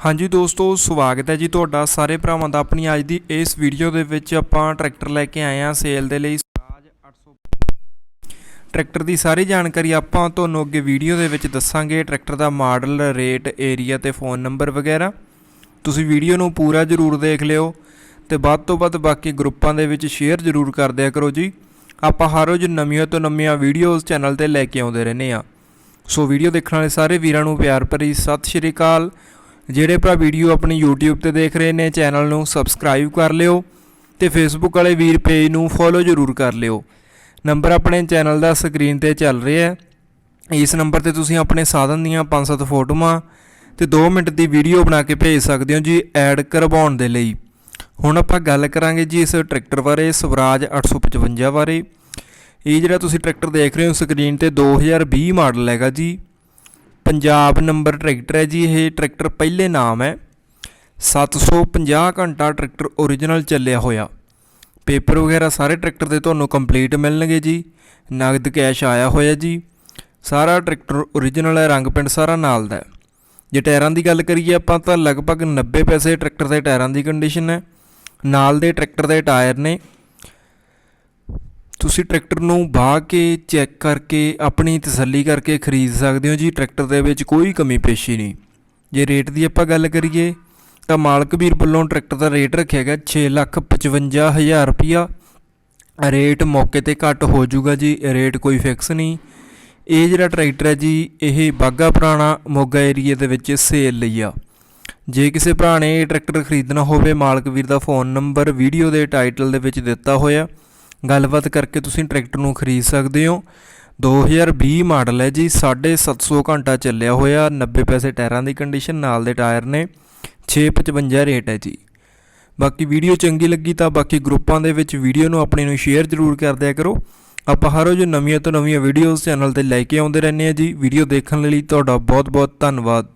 ਹਾਂਜੀ ਦੋਸਤੋ, ਸਵਾਗਤ ਹੈ ਜੀ ਤੁਹਾਡਾ ਸਾਰੇ ਭਰਾਵਾਂ ਦਾ ਆਪਣੀ ਅੱਜ ਦੀ ਇਸ ਵੀਡੀਓ ਦੇ ਵਿੱਚ ਆਪਾਂ ਟਰੈਕਟਰ ਲੈ ਕੇ ਆਏ ਹਾਂ ਸੇਲ ਦੇ ਲਈ ਸਵਰਾਜ 800 ਟਰੈਕਟਰ ਦੀ ਸਾਰੀ ਜਾਣਕਾਰੀ ਆਪਾਂ ਤੁਹਾਨੂੰ ਅੱਗੇ ਵੀਡੀਓ ਦੇ ਵਿੱਚ ਦੱਸਾਂਗੇ। ਟਰੈਕਟਰ ਦਾ ਮਾਡਲ, ਰੇਟ ਏਰੀਆ ਤੇ ਫੋਨ ਨੰਬਰ ਵਗੈਰਾ। ਤੁਸੀਂ ਵੀਡੀਓ ਨੂੰ ਪੂਰਾ ਜ਼ਰੂਰ ਦੇਖ ਲਿਓ ਤੇ ਵੱਧ ਤੋਂ ਵੱਧ ਬਾਕੀ ਗਰੁੱਪਾਂ ਦੇ ਵਿੱਚ ਸ਼ੇਅਰ ਜ਼ਰੂਰ ਕਰ ਦਿਆ ਕਰੋ ਜੀ। ਆਪਾਂ ਹਰ ਰੋਜ਼ ਨਵੀਆਂ ਤੋਂ ਨਵੀਆਂ ਵੀਡੀਓਜ਼ ਚੈਨਲ ਤੇ ਲੈ ਕੇ ਆਉਂਦੇ ਰਹਿੰਦੇ ਆ ਸੋ ਵੀਡੀਓ ਦੇਖਣ ਵਾਲੇ ਸਾਰੇ ਵੀਰਾਂ ਨੂੰ ਪਿਆਰ ਭਰੀ ਸਤਿ ਸ਼੍ਰੀ ਅਕਾਲ। ਜਿਹੜੇ ਭਰਾ ਵੀਡੀਓ ਆਪਣੀ YouTube ਤੇ ਦੇਖ ਰਹੇ ਨੇ, ਚੈਨਲ ਨੂੰ ਸਬਸਕ੍ਰਾਈਬ ਕਰ ਲਿਓ ਤੇ Facebook ਵਾਲੇ ਵੀਰ ਪੇਜ ਨੂੰ ਫੋਲੋ ਜ਼ਰੂਰ ਕਰ ਲਿਓ। ਨੰਬਰ ਆਪਣੇ ਚੈਨਲ ਦਾ ਸਕਰੀਨ ਤੇ ਚੱਲ ਰਿਹਾ ਹੈ। ਇਸ ਨੰਬਰ ਤੇ ਤੁਸੀਂ ਆਪਣੇ ਸਾਧਨ ਦੀਆਂ 5-7 ਫੋਟੋਆਂ ਤੇ 2 ਮਿੰਟ ਦੀ ਵੀਡੀਓ ਬਣਾ ਕੇ ਭੇਜ ਸਕਦੇ ਹੋ ਜੀ ਐਡ ਕਰਵਾਉਣ ਦੇ ਲਈ। ਹੁਣ ਆਪਾਂ ਗੱਲ ਕਰਾਂਗੇ ਜੀ ਇਸ ਟਰੈਕਟਰ ਬਾਰੇ, ਸਵਰਾਜ 855 ਬਾਰੇ। ਇਹ ਜਿਹੜਾ ਤੁਸੀਂ ਟਰੈਕਟਰ ਦੇਖ ਰਹੇ ਹੋ ਸਕਰੀਨ ਤੇ 2020 ਮਾਡਲ ਹੈਗਾ ਜੀ। ਪੰਜਾਬ ਨੰਬਰ ਟਰੈਕਟਰ ਹੈ ਜੀ, ਇਹ ਟਰੈਕਟਰ ਪਹਿਲੇ ਨਾਮ ਹੈ। 750 ਘੰਟਾ ਟਰੈਕਟਰ ਓਰੀਜਨਲ ਚੱਲਿਆ ਹੋਇਆ। ਪੇਪਰ ਵਗੈਰਾ ਸਾਰੇ ਟਰੈਕਟਰ ਦੇ ਤੁਹਾਨੂੰ ਕੰਪਲੀਟ ਮਿਲਣਗੇ ਜੀ। ਨਗਦ ਕੈਸ਼ ਆਇਆ ਹੋਇਆ ਜੀ। ਸਾਰਾ ਟਰੈਕਟਰ ਓਰੀਜਨਲ ਹੈ, ਰੰਗ ਪਿੰਡ ਸਾਰਾ ਨਾਲ ਦਾ ਜੇ ਟਾਇਰਾਂ ਦੀ ਗੱਲ ਕਰੀਏ ਆਪਾਂ ਤਾਂ ਲਗਭਗ 90 ਪੈਸੇ ਟਰੈਕਟਰ ਦੇ ਟਾਇਰਾਂ ਦੀ ਕੰਡੀਸ਼ਨ ਹੈ। ਨਾਲ ਦੇ ਟਰੈਕਟਰ ਦੇ ਟਾਇਰ ਨੇ। ਤੁਸੀਂ ਟਰੈਕਟਰ ਨੂੰ ਬਾਹ ਕੇ ਚੈੱਕ ਕਰਕੇ, ਆਪਣੀ ਤਸੱਲੀ ਕਰਕੇ ਖਰੀਦ ਸਕਦੇ ਹੋ ਜੀ। ਟਰੈਕਟਰ ਦੇ ਵਿੱਚ ਕੋਈ ਕਮੀ ਪੇਸ਼ੀ ਨਹੀਂ। ਜੇ ਰੇਟ ਦੀ ਆਪਾਂ ਗੱਲ ਕਰੀਏ, ਤਾਂ ਮਾਲਕ ਵੀਰ ਵੱਲੋਂ ਟਰੈਕਟਰ ਦਾ ਰੇਟ ਰੱਖਿਆ ਗਿਆ 655000 ਰੁਪਿਆ ਰੇਟ ਮੌਕੇ ਤੇ ਘੱਟ ਹੋ ਜਾਊਗਾ ਜੀ, ਰੇਟ ਕੋਈ ਫਿਕਸ ਨਹੀਂ। ਇਹ ਜਿਹੜਾ ਟਰੈਕਟਰ ਹੈ ਜੀ, ਇਹ ਬਾਗਾ ਪੁਰਾਣਾ ਮੋਗਾ ਏਰੀਆ ਦੇ ਵਿੱਚ ਸੇਲ ਲਈ ਆ। ਜੇ ਕਿਸੇ ਭਰਾ ਨੇ ਇਹ ਟਰੈਕਟਰ ਖਰੀਦਣਾ ਹੋਵੇ, ਮਾਲਕ ਵੀਰ ਦਾ ਫੋਨ ਨੰਬਰ, ਵੀਡੀਓ ਦੇ ਟਾਈਟਲ ਦੇ ਵਿੱਚ ਦਿੱਤਾ ਹੋਇਆ। ਗੱਲਬਾਤ ਕਰਕੇ ਤੁਸੀਂ ਟਰੈਕਟਰ ਨੂੰ ਖਰੀਦ ਸਕਦੇ ਹੋ। 2020 ਮਾਡਲ ਹੈ ਜੀ 750 ਘੰਟਾ ਚੱਲਿਆ ਹੋਇਆ 90 ਪੈਸੇ ਟਾਇਰਾਂ ਦੀ ਕੰਡੀਸ਼ਨ ਨਾਲ ਦੇ ਟਾਇਰ ਨੇ 655 ਰੇਟ ਹੈ ਜੀ। ਬਾਕੀ ਵੀਡੀਓ ਚੰਗੀ ਲੱਗੀ ਤਾਂ ਬਾਕੀ ਗਰੁੱਪਾਂ ਦੇ ਵਿੱਚ ਵੀਡੀਓ ਨੂੰ ਆਪਣੇ ਨੂੰ ਸ਼ੇਅਰ ਜ਼ਰੂਰ ਕਰ ਦਿਆ ਕਰੋ। ਆਪਾਂ ਹਰ ਰੋਜ਼ ਨਵੀਆਂ ਤੋਂ ਨਵੀਆਂ ਵੀਡੀਓਜ਼ ਚੈਨਲ ਤੇ ਲੈ ਕੇ ਆਉਂਦੇ ਰਹਿੰਦੇ ਆ ਜੀ। ਵੀਡੀਓ ਦੇਖਣ ਲਈ ਤੁਹਾਡਾ ਬਹੁਤ ਬਹੁਤ ਧੰਨਵਾਦ।